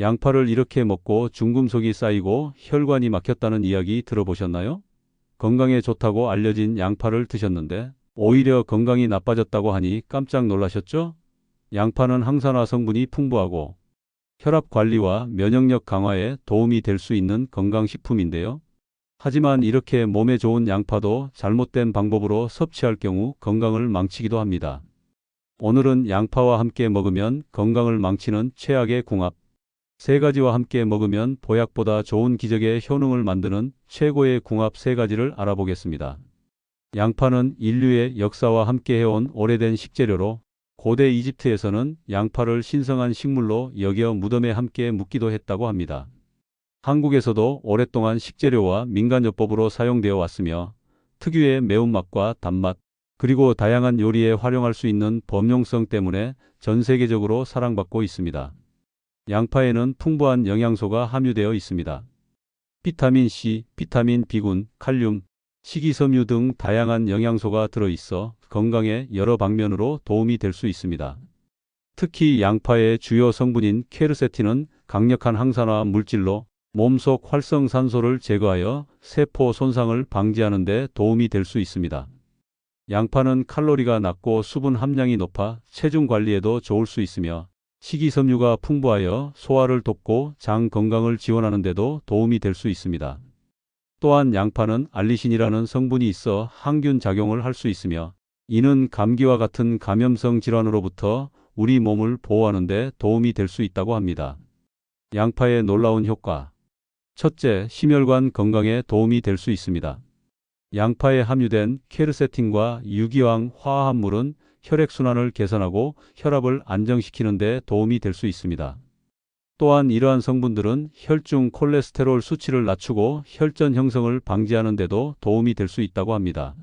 양파를 이렇게 먹고 중금속이 쌓이고 혈관이 막혔다는 이야기 들어보셨나요? 건강에 좋다고 알려진 양파를 드셨는데 오히려 건강이 나빠졌다고 하니 깜짝 놀라셨죠? 양파는 항산화 성분이 풍부하고 혈압 관리와 면역력 강화에 도움이 될 수 있는 건강식품인데요. 하지만 이렇게 몸에 좋은 양파도 잘못된 방법으로 섭취할 경우 건강을 망치기도 합니다. 오늘은 양파와 함께 먹으면 건강을 망치는 최악의 궁합. 세 가지와 함께 먹으면 보약보다 좋은 기적의 효능을 만드는 최고의 궁합 세 가지를 알아보겠습니다. 양파는 인류의 역사와 함께 해온 오래된 식재료로 고대 이집트에서는 양파를 신성한 식물로 여겨 무덤에 함께 묻기도 했다고 합니다. 한국에서도 오랫동안 식재료와 민간요법으로 사용되어 왔으며 특유의 매운맛과 단맛, 그리고 다양한 요리에 활용할 수 있는 범용성 때문에 전 세계적으로 사랑받고 있습니다. 양파에는 풍부한 영양소가 함유되어 있습니다. 비타민 C, 비타민 B군, 칼륨, 식이섬유 등 다양한 영양소가 들어있어 건강에 여러 방면으로 도움이 될 수 있습니다. 특히 양파의 주요 성분인 케르세틴은 강력한 항산화 물질로 몸속 활성산소를 제거하여 세포 손상을 방지하는 데 도움이 될 수 있습니다. 양파는 칼로리가 낮고 수분 함량이 높아 체중 관리에도 좋을 수 있으며 식이섬유가 풍부하여 소화를 돕고 장 건강을 지원하는 데도 도움이 될 수 있습니다. 또한 양파는 알리신이라는 성분이 있어 항균 작용을 할 수 있으며 이는 감기와 같은 감염성 질환으로부터 우리 몸을 보호하는 데 도움이 될 수 있다고 합니다. 양파의 놀라운 효과. 첫째, 심혈관 건강에 도움이 될 수 있습니다. 양파에 함유된 케르세틴과 유기황 화합물은 혈액순환을 개선하고 혈압을 안정시키는 데 도움이 될 수 있습니다. 또한 이러한 성분들은 혈중 콜레스테롤 수치를 낮추고 혈전 형성을 방지하는 데도 도움이 될 수 있다고 합니다.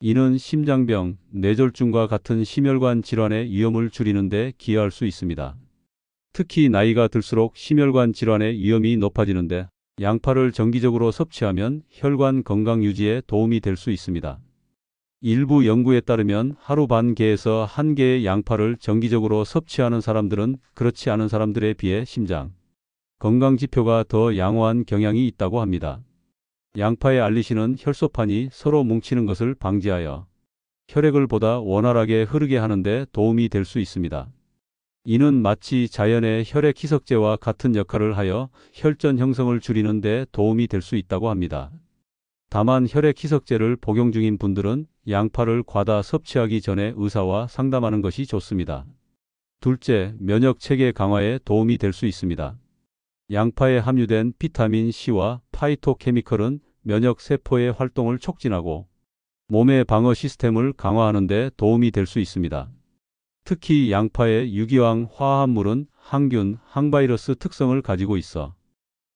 이는 심장병, 뇌졸중과 같은 심혈관 질환의 위험을 줄이는 데 기여할 수 있습니다. 특히 나이가 들수록 심혈관 질환의 위험이 높아지는데 양파를 정기적으로 섭취하면 혈관 건강 유지에 도움이 될 수 있습니다. 일부 연구에 따르면 하루 반 개에서 한 개의 양파를 정기적으로 섭취하는 사람들은 그렇지 않은 사람들에 비해 심장 건강 지표가 더 양호한 경향이 있다고 합니다. 양파의 알리신은 혈소판이 서로 뭉치는 것을 방지하여 혈액을 보다 원활하게 흐르게 하는데 도움이 될 수 있습니다. 이는 마치 자연의 혈액 희석제와 같은 역할을 하여 혈전 형성을 줄이는 데 도움이 될 수 있다고 합니다. 다만 혈액 희석제를 복용 중인 분들은 양파를 과다 섭취하기 전에 의사와 상담하는 것이 좋습니다. 둘째, 면역 체계 강화에 도움이 될 수 있습니다. 양파에 함유된 비타민 C와 파이토케미컬은 면역 세포의 활동을 촉진하고 몸의 방어 시스템을 강화하는 데 도움이 될 수 있습니다. 특히 양파의 유기황 화합물은 항균, 항바이러스 특성을 가지고 있어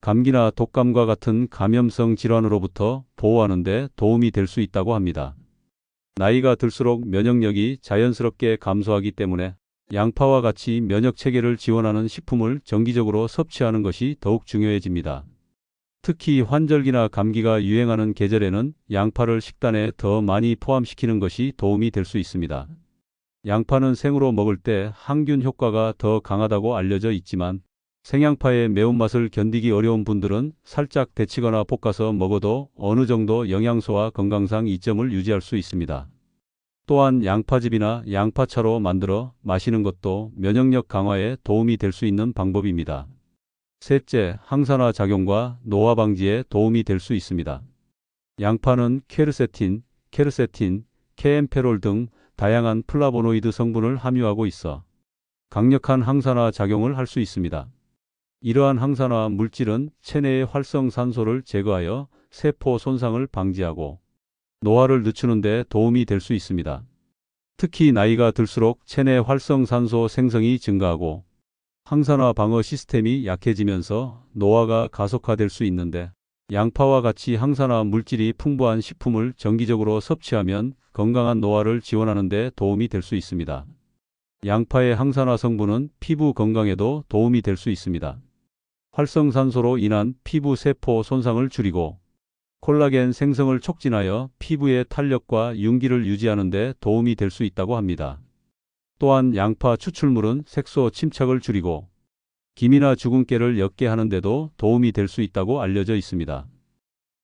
감기나 독감과 같은 감염성 질환으로부터 보호하는 데 도움이 될 수 있다고 합니다. 나이가 들수록 면역력이 자연스럽게 감소하기 때문에 양파와 같이 면역 체계를 지원하는 식품을 정기적으로 섭취하는 것이 더욱 중요해집니다. 특히 환절기나 감기가 유행하는 계절에는 양파를 식단에 더 많이 포함시키는 것이 도움이 될 수 있습니다. 양파는 생으로 먹을 때 항균 효과가 더 강하다고 알려져 있지만 생양파의 매운맛을 견디기 어려운 분들은 살짝 데치거나 볶아서 먹어도 어느 정도 영양소와 건강상 이점을 유지할 수 있습니다. 또한 양파즙이나 양파차로 만들어 마시는 것도 면역력 강화에 도움이 될 수 있는 방법입니다. 셋째, 항산화 작용과 노화 방지에 도움이 될 수 있습니다. 양파는 케르세틴, 케르세틴, 케엠페롤 등 다양한 플라보노이드 성분을 함유하고 있어 강력한 항산화 작용을 할 수 있습니다. 이러한 항산화 물질은 체내의 활성산소를 제거하여 세포 손상을 방지하고 노화를 늦추는 데 도움이 될 수 있습니다. 특히 나이가 들수록 체내 활성산소 생성이 증가하고 항산화 방어 시스템이 약해지면서 노화가 가속화될 수 있는데 양파와 같이 항산화 물질이 풍부한 식품을 정기적으로 섭취하면 건강한 노화를 지원하는 데 도움이 될 수 있습니다. 양파의 항산화 성분은 피부 건강에도 도움이 될 수 있습니다. 활성산소로 인한 피부 세포 손상을 줄이고 콜라겐 생성을 촉진하여 피부의 탄력과 윤기를 유지하는 데 도움이 될 수 있다고 합니다. 또한 양파 추출물은 색소 침착을 줄이고 김이나 주근깨를 옅게 하는 데도 도움이 될 수 있다고 알려져 있습니다.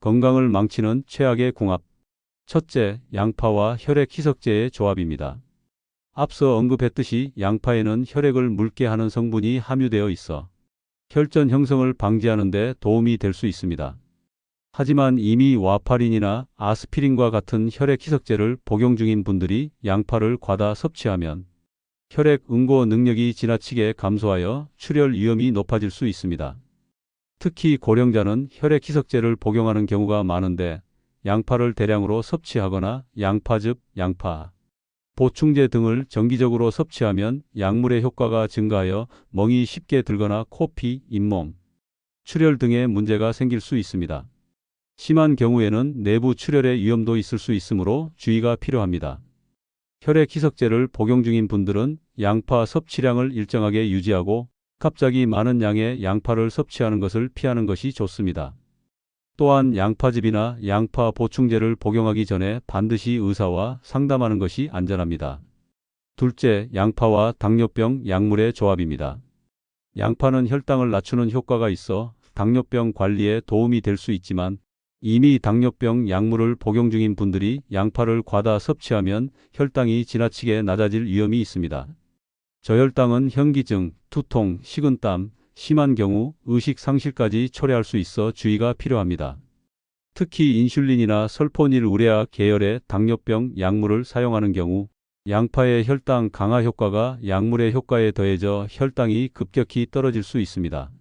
건강을 망치는 최악의 궁합. 첫째, 양파와 혈액 희석제의 조합입니다. 앞서 언급했듯이 양파에는 혈액을 묽게 하는 성분이 함유되어 있어 혈전 형성을 방지하는 데 도움이 될 수 있습니다. 하지만 이미 와파린이나 아스피린과 같은 혈액 희석제를 복용 중인 분들이 양파를 과다 섭취하면 혈액 응고 능력이 지나치게 감소하여 출혈 위험이 높아질 수 있습니다. 특히 고령자는 혈액 희석제를 복용하는 경우가 많은데 양파를 대량으로 섭취하거나 양파즙, 양파, 보충제 등을 정기적으로 섭취하면 약물의 효과가 증가하여 멍이 쉽게 들거나 코피, 잇몸, 출혈 등의 문제가 생길 수 있습니다. 심한 경우에는 내부 출혈의 위험도 있을 수 있으므로 주의가 필요합니다. 혈액 희석제를 복용 중인 분들은 양파 섭취량을 일정하게 유지하고 갑자기 많은 양의 양파를 섭취하는 것을 피하는 것이 좋습니다. 또한 양파즙이나 양파 보충제를 복용하기 전에 반드시 의사와 상담하는 것이 안전합니다. 둘째, 양파와 당뇨병 약물의 조합입니다. 양파는 혈당을 낮추는 효과가 있어 당뇨병 관리에 도움이 될 수 있지만 이미 당뇨병 약물을 복용 중인 분들이 양파를 과다 섭취하면 혈당이 지나치게 낮아질 위험이 있습니다. 저혈당은 현기증, 두통, 식은땀, 심한 경우 의식 상실까지 초래할 수 있어 주의가 필요합니다. 특히 인슐린이나 설포닐 우레아 계열의 당뇨병 약물을 사용하는 경우 양파의 혈당 강화 효과가 약물의 효과에 더해져 혈당이 급격히 떨어질 수 있습니다.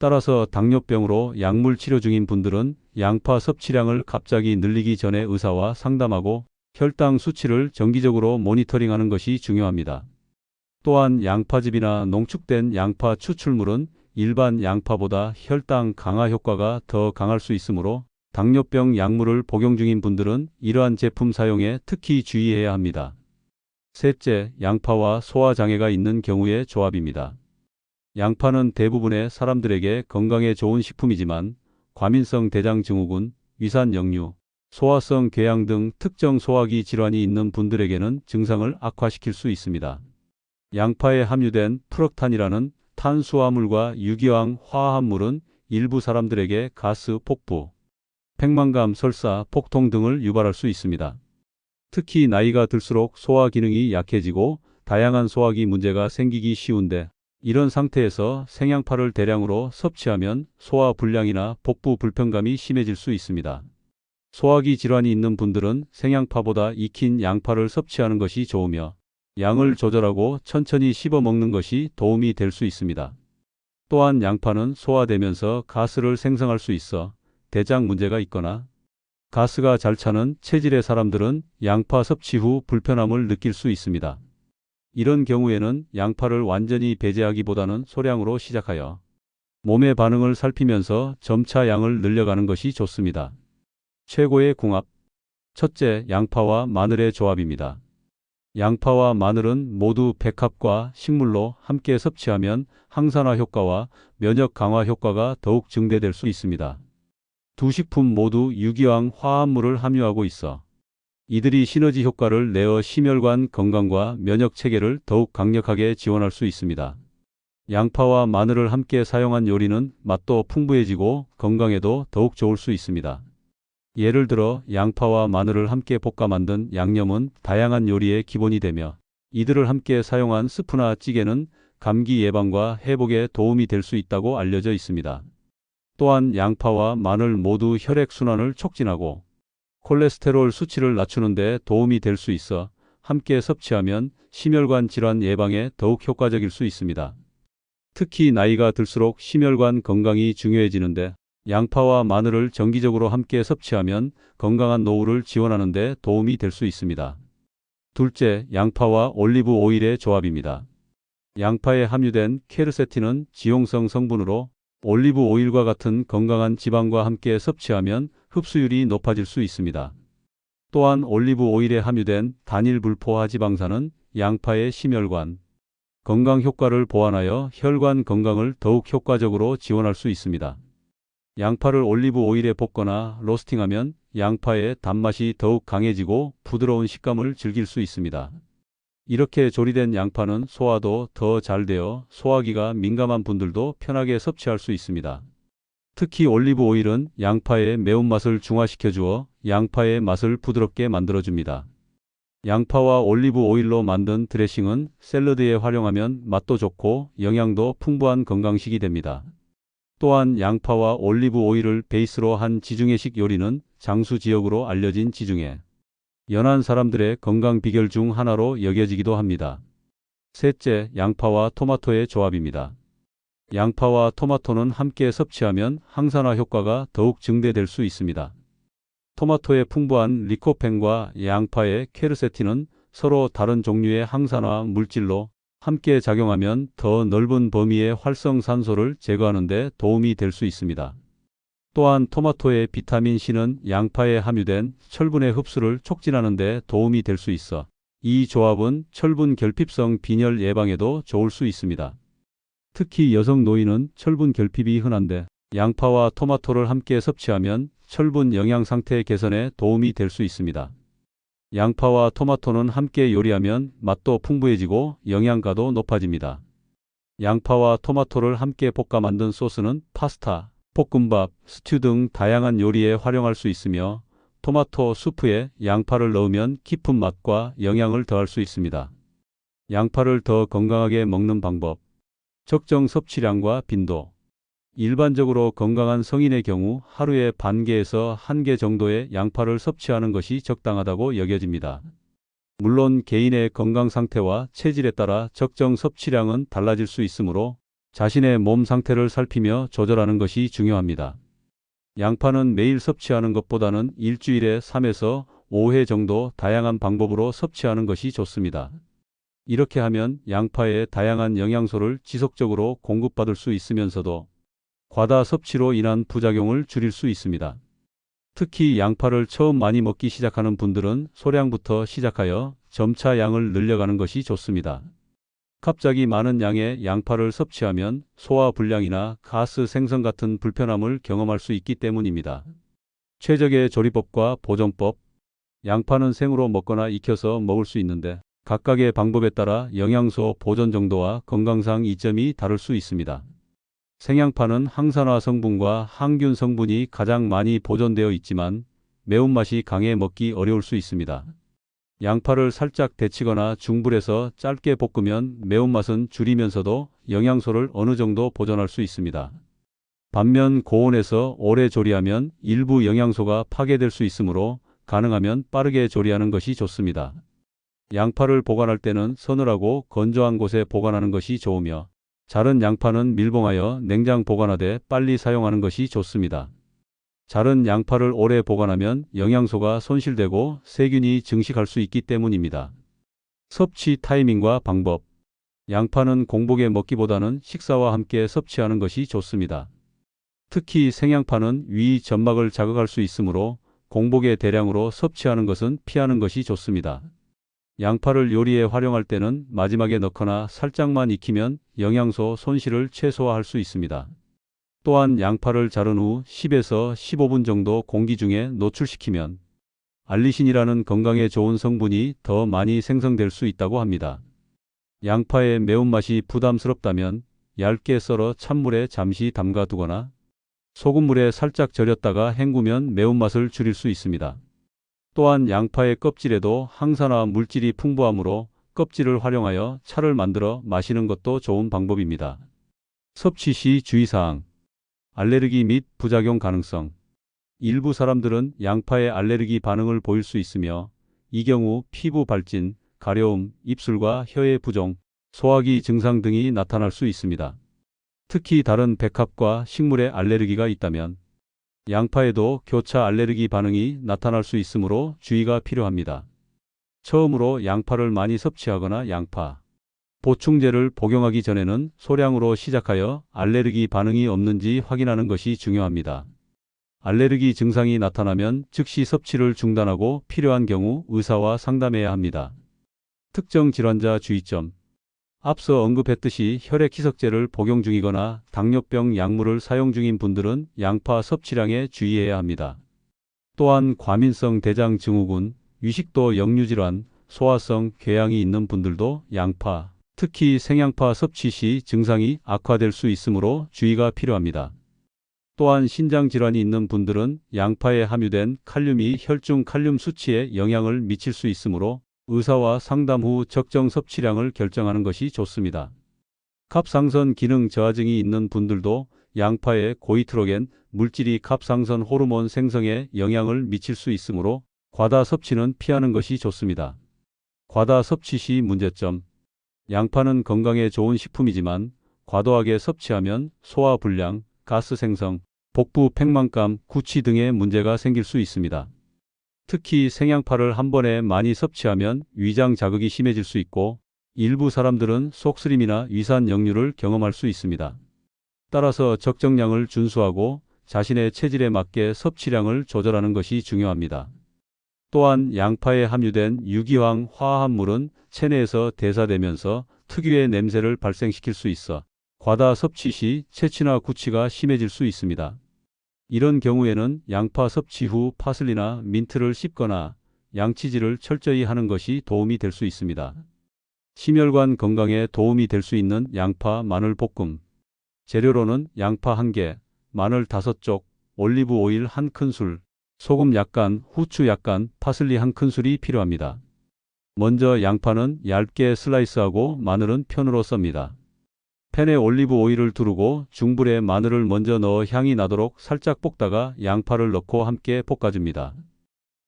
따라서 당뇨병으로 약물 치료 중인 분들은 양파 섭취량을 갑자기 늘리기 전에 의사와 상담하고 혈당 수치를 정기적으로 모니터링하는 것이 중요합니다. 또한 양파즙이나 농축된 양파 추출물은 일반 양파보다 혈당 강화 효과가 더 강할 수 있으므로 당뇨병 약물을 복용 중인 분들은 이러한 제품 사용에 특히 주의해야 합니다. 셋째, 양파와 소화장애가 있는 경우의 조합입니다. 양파는 대부분의 사람들에게 건강에 좋은 식품이지만 과민성 대장 증후군, 위산 역류, 소화성 궤양 등 특정 소화기 질환이 있는 분들에게는 증상을 악화시킬 수 있습니다. 양파에 함유된 프럭탄이라는 탄수화물과 유기황 화합물은 일부 사람들에게 가스 폭부, 팽만감, 설사, 폭통 등을 유발할 수 있습니다. 특히 나이가 들수록 소화 기능이 약해지고 다양한 소화기 문제가 생기기 쉬운데 이런 상태에서 생양파를 대량으로 섭취하면 소화 불량이나 복부 불편감이 심해질 수 있습니다. 소화기 질환이 있는 분들은 생양파보다 익힌 양파를 섭취하는 것이 좋으며 양을 조절하고 천천히 씹어 먹는 것이 도움이 될 수 있습니다. 또한 양파는 소화되면서 가스를 생성할 수 있어 대장 문제가 있거나 가스가 잘 차는 체질의 사람들은 양파 섭취 후 불편함을 느낄 수 있습니다. 이런 경우에는 양파를 완전히 배제하기보다는 소량으로 시작하여 몸의 반응을 살피면서 점차 양을 늘려가는 것이 좋습니다. 최고의 궁합. 첫째, 양파와 마늘의 조합입니다. 양파와 마늘은 모두 백합과 식물로 함께 섭취하면 항산화 효과와 면역 강화 효과가 더욱 증대될 수 있습니다. 두 식품 모두 유기황 화합물을 함유하고 있어 이들이 시너지 효과를 내어 심혈관 건강과 면역 체계를 더욱 강력하게 지원할 수 있습니다. 양파와 마늘을 함께 사용한 요리는 맛도 풍부해지고 건강에도 더욱 좋을 수 있습니다. 예를 들어 양파와 마늘을 함께 볶아 만든 양념은 다양한 요리의 기본이 되며 이들을 함께 사용한 스프나 찌개는 감기 예방과 회복에 도움이 될 수 있다고 알려져 있습니다. 또한 양파와 마늘 모두 혈액순환을 촉진하고 콜레스테롤 수치를 낮추는 데 도움이 될 수 있어 함께 섭취하면 심혈관 질환 예방에 더욱 효과적일 수 있습니다. 특히 나이가 들수록 심혈관 건강이 중요해지는데 양파와 마늘을 정기적으로 함께 섭취하면 건강한 노후를 지원하는 데 도움이 될 수 있습니다. 둘째, 양파와 올리브 오일의 조합입니다. 양파에 함유된 케르세틴은 지용성 성분으로 올리브 오일과 같은 건강한 지방과 함께 섭취하면 흡수율이 높아질 수 있습니다. 또한 올리브 오일에 함유된 단일 불포화 지방산은 양파의 심혈관 건강 효과를 보완하여 혈관 건강을 더욱 효과적으로 지원할 수 있습니다. 양파를 올리브 오일에 볶거나 로스팅하면 양파의 단맛이 더욱 강해지고 부드러운 식감을 즐길 수 있습니다. 이렇게 조리된 양파는 소화도 더 잘 되어 소화기가 민감한 분들도 편하게 섭취할 수 있습니다. 특히 올리브 오일은 양파의 매운맛을 중화시켜 주어 양파의 맛을 부드럽게 만들어 줍니다. 양파와 올리브 오일로 만든 드레싱은 샐러드에 활용하면 맛도 좋고 영양도 풍부한 건강식이 됩니다. 또한 양파와 올리브 오일을 베이스로 한 지중해식 요리는 장수 지역으로 알려진 지중해. 연한 사람들의 건강 비결 중 하나로 여겨지기도 합니다. 셋째, 양파와 토마토의 조합입니다. 양파와 토마토는 함께 섭취하면 항산화 효과가 더욱 증대될 수 있습니다. 토마토의 풍부한 리코펜과 양파의 케르세틴은 서로 다른 종류의 항산화 물질로 함께 작용하면 더 넓은 범위의 활성산소를 제거하는 데 도움이 될 수 있습니다. 또한 토마토의 비타민 C는 양파에 함유된 철분의 흡수를 촉진하는 데 도움이 될 수 있어 이 조합은 철분 결핍성 빈혈 예방에도 좋을 수 있습니다. 특히 여성 노인은 철분 결핍이 흔한데 양파와 토마토를 함께 섭취하면 철분 영양 상태 개선에 도움이 될 수 있습니다. 양파와 토마토는 함께 요리하면 맛도 풍부해지고 영양가도 높아집니다. 양파와 토마토를 함께 볶아 만든 소스는 파스타, 볶음밥, 스튜 등 다양한 요리에 활용할 수 있으며 토마토 수프에 양파를 넣으면 깊은 맛과 영양을 더할 수 있습니다. 양파를 더 건강하게 먹는 방법. 적정 섭취량과 빈도. 일반적으로 건강한 성인의 경우 하루에 반 개에서 한 개 정도의 양파를 섭취하는 것이 적당하다고 여겨집니다. 물론 개인의 건강 상태와 체질에 따라 적정 섭취량은 달라질 수 있으므로 자신의 몸 상태를 살피며 조절하는 것이 중요합니다. 양파는 매일 섭취하는 것보다는 일주일에 3에서 5회 정도 다양한 방법으로 섭취하는 것이 좋습니다. 이렇게 하면 양파의 다양한 영양소를 지속적으로 공급받을 수 있으면서도 과다 섭취로 인한 부작용을 줄일 수 있습니다. 특히 양파를 처음 많이 먹기 시작하는 분들은 소량부터 시작하여 점차 양을 늘려가는 것이 좋습니다. 갑자기 많은 양의 양파를 섭취하면 소화 불량이나 가스 생성 같은 불편함을 경험할 수 있기 때문입니다. 최적의 조리법과 보존법 양파는 생으로 먹거나 익혀서 먹을 수 있는데 각각의 방법에 따라 영양소 보존 정도와 건강상 이점이 다를 수 있습니다. 생양파는 항산화 성분과 항균 성분이 가장 많이 보존되어 있지만 매운맛이 강해 먹기 어려울 수 있습니다. 양파를 살짝 데치거나 중불에서 짧게 볶으면 매운맛은 줄이면서도 영양소를 어느 정도 보존할 수 있습니다. 반면 고온에서 오래 조리하면 일부 영양소가 파괴될 수 있으므로 가능하면 빠르게 조리하는 것이 좋습니다. 양파를 보관할 때는 서늘하고 건조한 곳에 보관하는 것이 좋으며 자른 양파는 밀봉하여 냉장 보관하되 빨리 사용하는 것이 좋습니다. 자른 양파를 오래 보관하면 영양소가 손실되고 세균이 증식할 수 있기 때문입니다. 섭취 타이밍과 방법 양파는 공복에 먹기보다는 식사와 함께 섭취하는 것이 좋습니다. 특히 생양파는 위 점막을 자극할 수 있으므로 공복에 대량으로 섭취하는 것은 피하는 것이 좋습니다. 양파를 요리에 활용할 때는 마지막에 넣거나 살짝만 익히면 영양소 손실을 최소화할 수 있습니다. 또한 양파를 자른 후 10에서 15분 정도 공기 중에 노출시키면 알리신이라는 건강에 좋은 성분이 더 많이 생성될 수 있다고 합니다. 양파의 매운맛이 부담스럽다면 얇게 썰어 찬물에 잠시 담가 두거나 소금물에 살짝 절였다가 헹구면 매운맛을 줄일 수 있습니다. 또한 양파의 껍질에도 항산화 물질이 풍부하므로 껍질을 활용하여 차를 만들어 마시는 것도 좋은 방법입니다. 섭취 시 주의사항 알레르기 및 부작용 가능성 일부 사람들은 양파에 알레르기 반응을 보일 수 있으며 이 경우 피부 발진, 가려움, 입술과 혀의 부종, 소화기 증상 등이 나타날 수 있습니다. 특히 다른 백합과 식물에 알레르기가 있다면 양파에도 교차 알레르기 반응이 나타날 수 있으므로 주의가 필요합니다. 처음으로 양파를 많이 섭취하거나 양파 보충제를 복용하기 전에는 소량으로 시작하여 알레르기 반응이 없는지 확인하는 것이 중요합니다. 알레르기 증상이 나타나면 즉시 섭취를 중단하고 필요한 경우 의사와 상담해야 합니다. 특정 질환자 주의점 앞서 언급했듯이 혈액 희석제를 복용 중이거나 당뇨병 약물을 사용 중인 분들은 양파 섭취량에 주의해야 합니다. 또한 과민성 대장 증후군, 위식도 역류질환, 소화성 궤양이 있는 분들도 양파, 특히 생양파 섭취 시 증상이 악화될 수 있으므로 주의가 필요합니다. 또한 신장 질환이 있는 분들은 양파에 함유된 칼륨이 혈중 칼륨 수치에 영향을 미칠 수 있으므로 의사와 상담 후 적정 섭취량을 결정하는 것이 좋습니다. 갑상선 기능 저하증이 있는 분들도 양파의 고이트로겐 물질이 갑상선 호르몬 생성에 영향을 미칠 수 있으므로 과다 섭취는 피하는 것이 좋습니다. 과다 섭취 시 문제점. 양파는 건강에 좋은 식품이지만 과도하게 섭취하면 소화 불량, 가스 생성, 복부 팽만감, 구취 등의 문제가 생길 수 있습니다. 특히 생양파를 한 번에 많이 섭취하면 위장 자극이 심해질 수 있고 일부 사람들은 속쓰림이나 위산 역류를 경험할 수 있습니다. 따라서 적정량을 준수하고 자신의 체질에 맞게 섭취량을 조절하는 것이 중요합니다. 또한 양파에 함유된 유기황 화합물은 체내에서 대사되면서 특유의 냄새를 발생시킬 수 있어 과다 섭취 시 체취나 구취가 심해질 수 있습니다. 이런 경우에는 양파 섭취 후 파슬리나 민트를 씹거나 양치질을 철저히 하는 것이 도움이 될 수 있습니다. 심혈관 건강에 도움이 될 수 있는 양파 마늘 볶음. 재료로는 양파 1개, 마늘 5쪽, 올리브 오일 1큰술, 소금 약간, 후추 약간, 파슬리 1큰술이 필요합니다. 먼저 양파는 얇게 슬라이스하고 마늘은 편으로 썹니다. 팬에 올리브 오일을 두르고 중불에 마늘을 먼저 넣어 향이 나도록 살짝 볶다가 양파를 넣고 함께 볶아줍니다.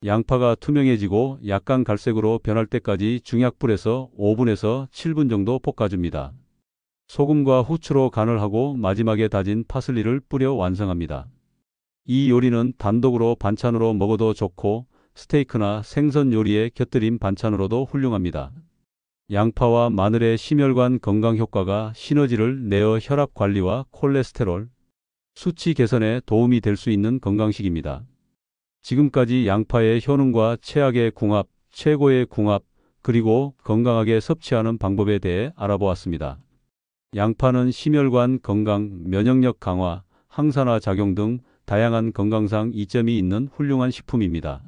양파가 투명해지고 약간 갈색으로 변할 때까지 중약불에서 5분에서 7분 정도 볶아줍니다. 소금과 후추로 간을 하고 마지막에 다진 파슬리를 뿌려 완성합니다. 이 요리는 단독으로 반찬으로 먹어도 좋고 스테이크나 생선 요리에 곁들인 반찬으로도 훌륭합니다. 양파와 마늘의 심혈관 건강 효과가 시너지를 내어 혈압 관리와 콜레스테롤, 수치 개선에 도움이 될 수 있는 건강식입니다. 지금까지 양파의 효능과 최악의 궁합, 최고의 궁합, 그리고 건강하게 섭취하는 방법에 대해 알아보았습니다. 양파는 심혈관 건강, 면역력 강화, 항산화 작용 등 다양한 건강상 이점이 있는 훌륭한 식품입니다.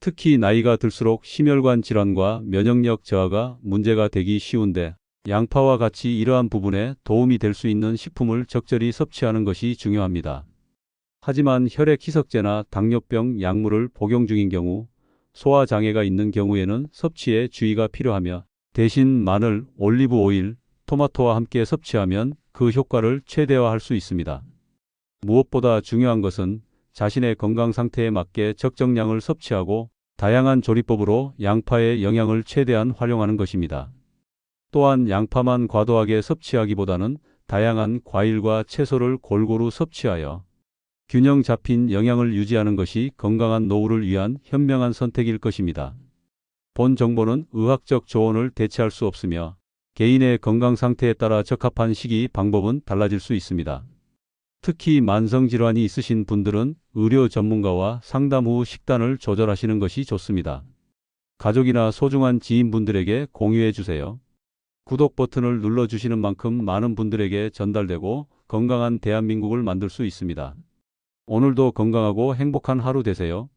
특히 나이가 들수록 심혈관 질환과 면역력 저하가 문제가 되기 쉬운데 양파와 같이 이러한 부분에 도움이 될 수 있는 식품을 적절히 섭취하는 것이 중요합니다. 하지만 혈액 희석제나 당뇨병 약물을 복용 중인 경우, 소화 장애가 있는 경우에는 섭취에 주의가 필요하며 대신 마늘, 올리브 오일, 토마토와 함께 섭취하면 그 효과를 최대화할 수 있습니다. 무엇보다 중요한 것은 자신의 건강 상태에 맞게 적정량을 섭취하고 다양한 조리법으로 양파의 영양을 최대한 활용하는 것입니다. 또한 양파만 과도하게 섭취하기보다는 다양한 과일과 채소를 골고루 섭취하여 균형 잡힌 영양을 유지하는 것이 건강한 노후를 위한 현명한 선택일 것입니다. 본 정보는 의학적 조언을 대체할 수 없으며 개인의 건강 상태에 따라 적합한 식이 방법은 달라질 수 있습니다. 특히 만성질환이 있으신 분들은 의료 전문가와 상담 후 식단을 조절하시는 것이 좋습니다. 가족이나 소중한 지인분들에게 공유해 주세요. 구독 버튼을 눌러주시는 만큼 많은 분들에게 전달되고 건강한 대한민국을 만들 수 있습니다. 오늘도 건강하고 행복한 하루 되세요.